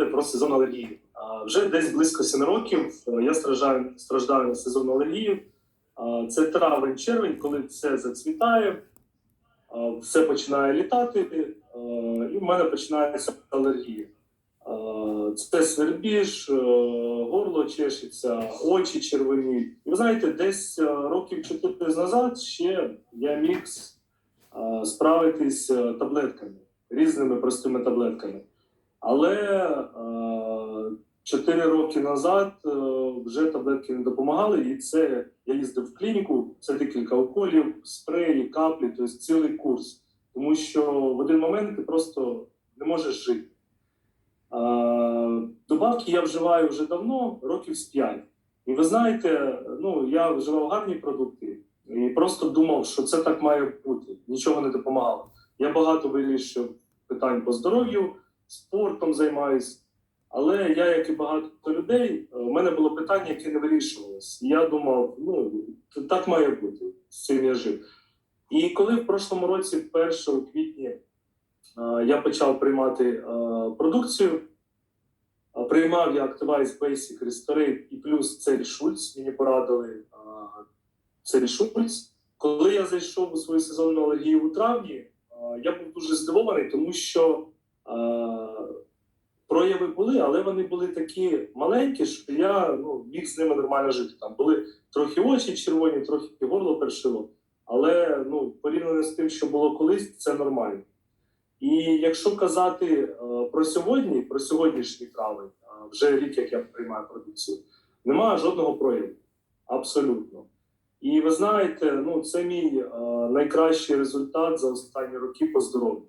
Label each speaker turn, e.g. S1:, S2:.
S1: буде про сезон алергії. Вже десь близько 7 років е, я страждаю, страждаю на сезонну алергію. А, Це травень-червень, коли все зацвітає, все починає літати, е, і в мене починається алергія. Це свербіж, е, горло чешеться, очі червоні. І ви знаєте, десь років 4 назад ще я міг справитись таблетками, різними простими таблетками. Але е, роки назад е, вже таблетки не допомагали, і це я їздив в клініку, це декілька уколів, спреї, каплі, тобто цілий курс. Тому що в один момент ти просто не можеш жити. Е, добавки я вживаю вже давно, років з 5. І ви знаєте, ну я вживав гарні продукти і просто думав, що це так має бути. Нічого не допомагало. Я багато вирішив питань по здоров'ю, спортом займаюсь. Але я, як і багато людей, е, у мене було питання, яке не вирішувалось. Я думав, ну так має бути, з цим я жив. І коли в прошлому році, 1 квітні, е, я почав приймати е, продукцію, е, приймав я Activize Basic Restore і плюс Цель Шульц, мені порадили Цель Шульц. Коли я зайшов у свою сезонну алергію у травні, е, я був дуже здивований, тому що е, прояви були, але вони були такі маленькі, що я ну, міг з ними нормально жити. Там були трохи очі червоні, трохи горло першило. Але ну, порівняно з тим, що було колись, це нормально. І якщо казати е, про сьогодні, про сьогоднішній травень, е, вже рік, як я приймаю продукцію, немає жодного прояву. Абсолютно. І ви знаєте, ну це мій е, найкращий результат за останні роки по здоров'ю.